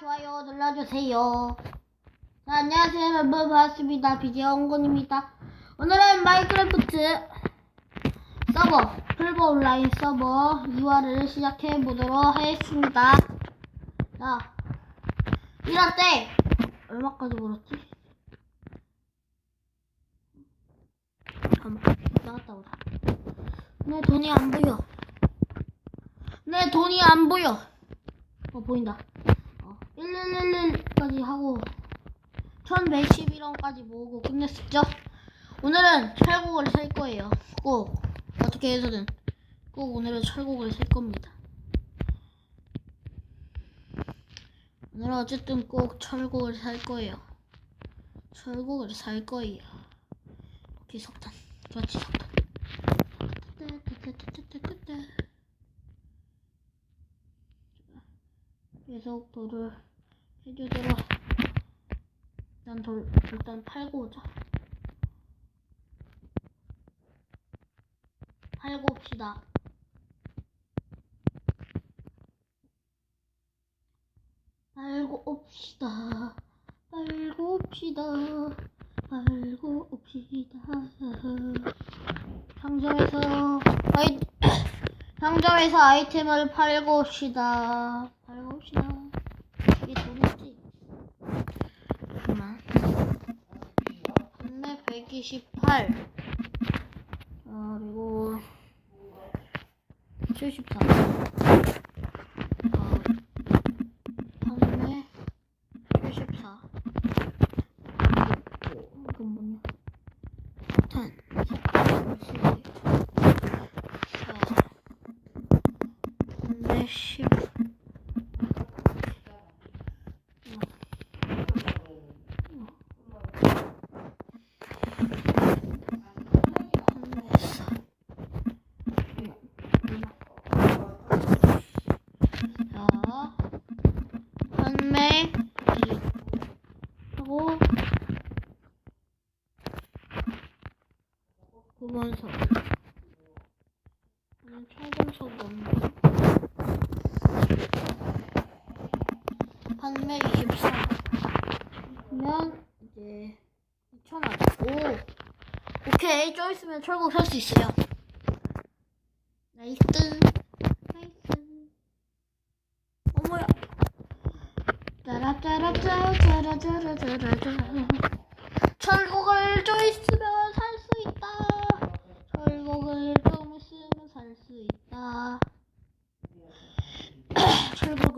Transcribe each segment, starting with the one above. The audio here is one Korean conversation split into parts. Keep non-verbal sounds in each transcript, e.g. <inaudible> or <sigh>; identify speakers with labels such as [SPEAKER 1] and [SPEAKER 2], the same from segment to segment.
[SPEAKER 1] 좋아요 눌러주세요. 자, 안녕하세요 여러분 반갑습니다. BJ 원군입니다. 오늘은 마인크래프트 서버 풀버 온라인 서버 2화를 시작해 보도록 하겠습니다. 자, 이럴 때 얼마까지 벌었지? 잠깐만 나갔다 오자. 내 돈이 안 보여. 내 돈이 안 보여. 어 보인다. 어, 1111까지 하고 1111원까지 모으고 끝냈었죠? 오늘은 철곡을 살 거예요. 꼭 어떻게 해서든 꼭 오늘은 철곡을 살 겁니다. 오늘은 어쨌든 꼭 철곡을 살 거예요. 철곡을 살 거예요. 오케이 석탄. 그렇지 석탄. 계속 돌을 해주도록. 일단 돌 일단 팔고 오자. 팔고 옵시다. 팔고 옵시다. 팔고 옵시다. 팔고 옵시다. 상점에서 아이 <clears throat> 상점에서 아이템을. 팔고 옵시다. 178 아, 그리고 74 저는 청금석 없네. 판매 24 그러면 이제 2,000원 오! 오케이. 좀 있으면 철곡 살 수 있어요. 나이스. 나이스. 어머야. 짜라짜라짜라짜라짜라짜라 철곡을 좀 있으면 살 수 있다 철곡을 좀 있으면 살 수 있다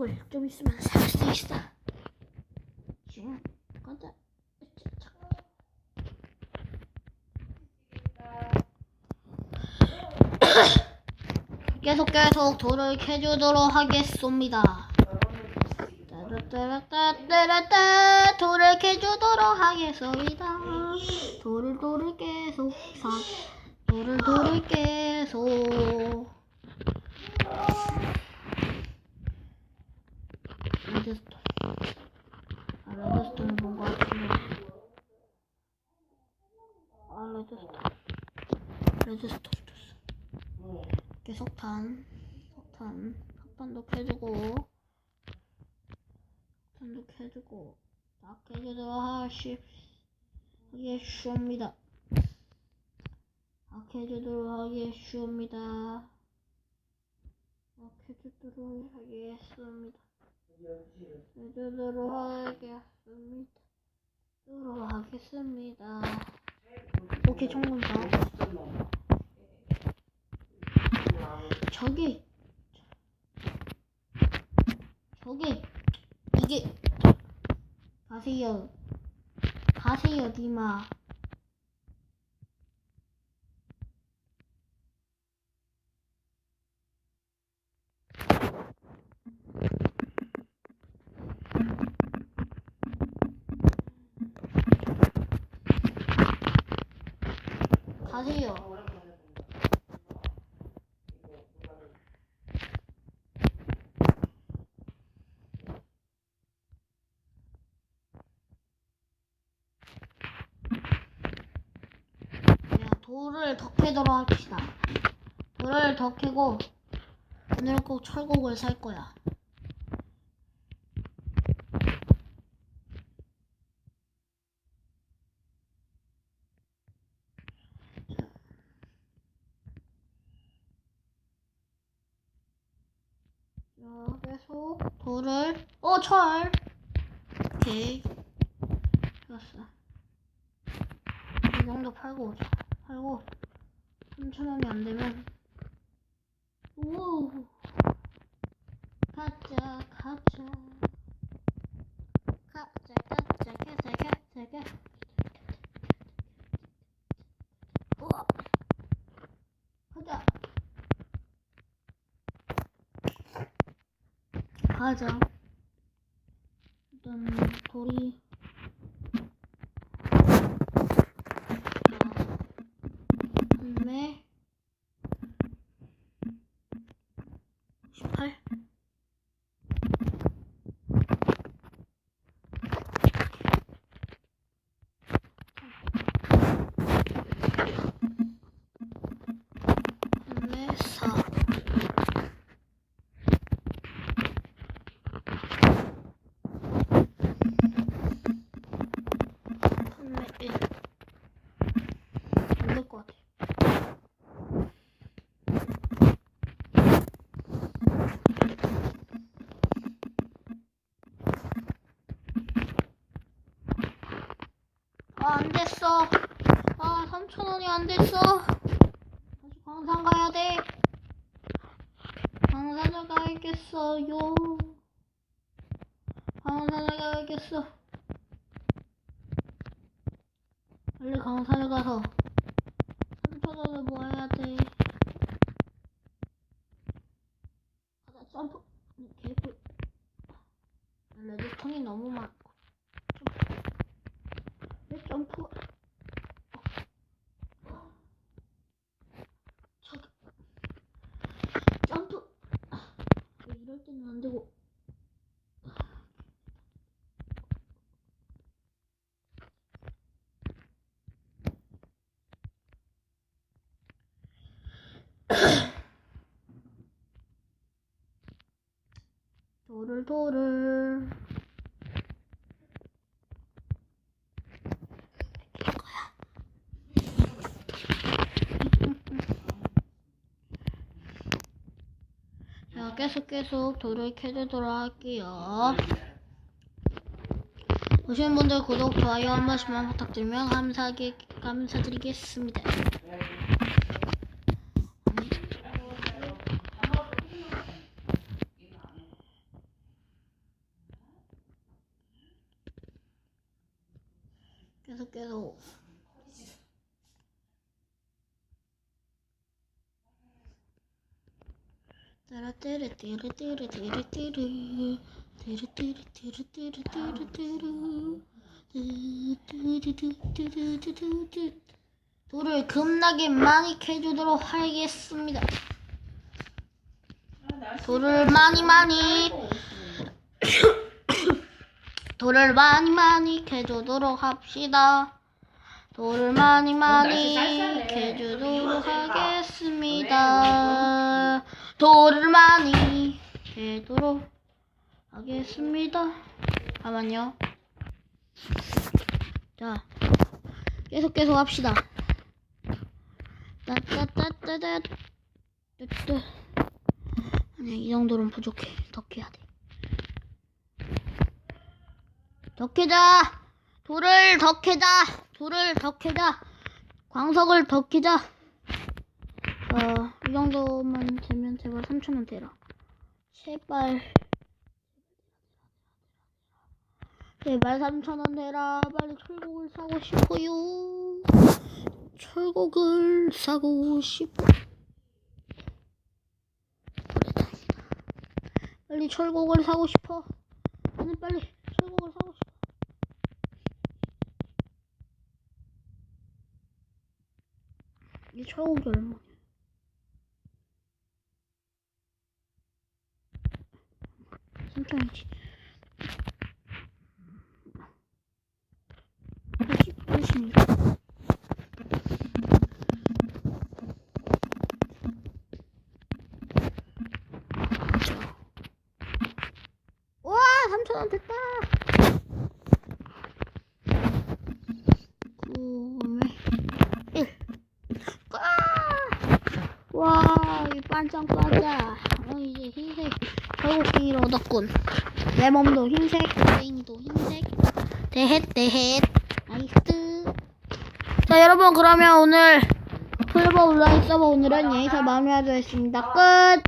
[SPEAKER 1] 철곡을 좀 있으면 살 수 있어 지금 가자 <coughs> 계속 계속 돌을 캐주도록 하겠습니다. 따라따라따따라따 돌을 캐주도록 하겠습니다. 돌을 돌을 계속 사 돌을 돌을 계속 레드스톤 아 레드스톤은 뭔가 같은데 아 레드스톤 레드스톤 줬어 이렇게 석탄 석탄. 석탄도 캐주고 석탄도 캐주고 다 캐주도록 하시 하겠습니다. 다 캐주도록 하겠습니다. 다 캐주도록 하겠습니다. 캐주도록 하겠습니다. 도록 하겠습니다 오케이 총검사 저기. 저기. 이게. 가세요. 가세요 니마 가세요 야, 돌을 더 캐도록 합시다. 돌을 더 캐고 오늘은 꼭 철곡을 살 거야. 계속 돌을 어 철. 오케이. 좋았어. 이 정도 팔고 오자. 팔고 3천 원이 안 되면 오 가자 가자 가자 가자 가자 가자 가자 가자. 일단 돌이 그다음에 18 아, 안 됐어. 아, 3,000원이 안 됐어. 다시 광산 가야 돼. 광산을 가야겠어요. 광산을 가야겠어. 빨리 광산을 가서 3,000원을 모아야 돼. 아, 나 점프. 개꿀. 레드스톤이 너무 많고. 왜 점프? 저기 점프. 왜 이럴 때는 안 되고. <coughs> 돌을 돌을 자, 계속 계속 돌을 캐주도록 할게요. 보시는 분들 구독, 좋아요 한 번씩만 부탁드리면 감사하게, 감사드리겠습니다. 따라띠르띠르띠르띠르띠르 띠르띠르띠르띠르띠르 띠르띠르띠르띠르 돌을 겁나게 많이 캐주도록 하겠습니다. 돌을 많이 많이 돌을 많이 많이 캐주도록 합시다. 돌을 많이 많이 캐주도록 하겠습니다. 돌을 많이 캐도록 하겠습니다. 잠깐만요. 자, 계속 계속 합시다. 따따따따따 따따 아니 이 정도는 부족해. 더 캐야 돼. 더 캐자. 돌을 더 캐자. 돌을 더 캐자. 광석을 더 캐자. 어, 이 정도만 되면 제발 3천원 되라. 제발. 제발 3천원 되라. 빨리 철곡을 사고 싶어요. 철곡을 사고 싶어. 빨리 철곡을 사고 싶어. 나는 빨리 철곡을 사고 싶어. 이 철곡이 얼마냐? 10분이지. 10분이십니다. 우와, 3,000원 됐다. 구매. 아! 와, 이 반짝반짝. 어, 이제 흰색. 털곡갱이를 얻었군. 내 몸도 흰색, 고랭이도 흰색. 대헷, 대헷. 나이스. 자, 여러분, 그러면 오늘 플레버 온라인 서버 오늘은 여기서 마무리하도록 하겠습니다. 끝!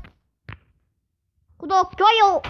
[SPEAKER 1] 구독, 좋아요!